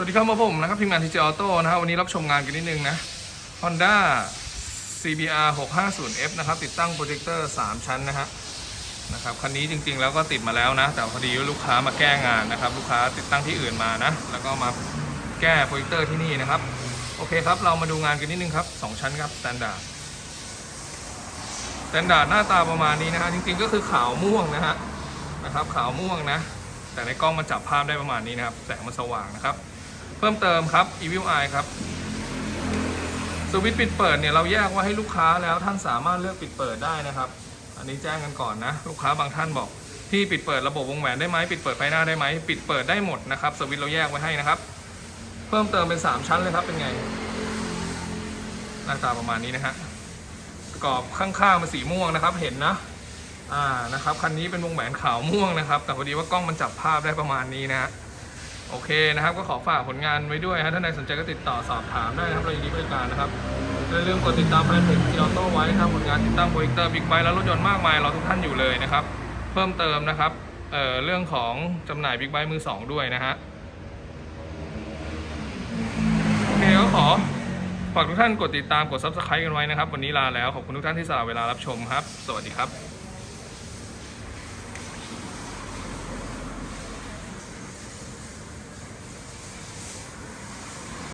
วัสดีครับมาผมนะครับทีมงานทีเจออโต้นะครับวันนี้รับชมงานกันนิดนึงนะ Honda CBR 650F นะครับ ติดตั้งโปรเจคเตอร์ 3 ชั้นนะฮะนะครับคันนี้จริงๆแล้วก็ติดมาแล้วนะ แต่พอดีลูกค้ามาแก้งานนะครับ ลูกค้าติดตั้งที่อื่นมานะ แล้วก็มาแก้โปรเจคเตอร์ที่นี่นะครับ โอเคครับ เรามาดูงานกันนิดนึงครับ 2 ชั้นครับสแตนดาร์ดสแตนดาร์ดหน้าตาประมาณนี้นะฮะจริงๆก็คือขาวม่วงนะฮะนะครับขาวม่วงนะ แต่ในกล้องมันจับภาพได้ประมาณนี้นะครับแสงมันสว่างนะครับ เพิ่มเติมครับ Evil Eye ครับสวิตช์ปิดเปิดเนี่ยเราแยกว่าให้ลูกค้าแล้วท่านสามารถเลือกปิดเปิดได้นะครับ อันนี้แจ้งกันก่อนนะ ลูกค้าบางท่านบอกพี่ปิดเปิดระบบวงแหวนได้ไหมปิดเปิดไฟหน้าได้ไหมปิดเปิดได้หมดนะครับสวิตช์เราแยกไว้ให้นะครับ เพิ่มเติมเป็น 3 ชั้นเลยครับเป็นไงหน้าตาประมาณนี้นะฮะกระกอบข้างๆเป็นสีม่วงนะครับ เห็นนะอ่านะครับคันนี้เป็นวงแหวนขาวม่วงนะครับ แต่พอดีว่ากล้องมันจับภาพได้ประมาณนี้นะฮะ โอเคนะครับ ก็ขอฝากผลงานไว้ด้วยฮะท่านใดสนใจก็ติดต่อสอบถามได้นะครับเรายินดีบริการนะครับอย่าลืมกดติดตามแฟนเพจที่เราโต้ไว้นะครับผลงานติดตั้งโปรเจคเตอร์บิ๊กไบค์และรถยนต์มากมายรอทุกท่านอยู่เลยนะครับ เพิ่มเติมนะครับเเรื่องของจำหน่ายบิ๊กไบค์มือสองด้วยนะฮะโอเคก็ขอฝากทุกท่านกดติดตามกด subscribe กันไว้นะครับ วันนี้ลาแล้วขอบคุณทุกท่านที่สละเวลารับชมครับ สวัสดีครับ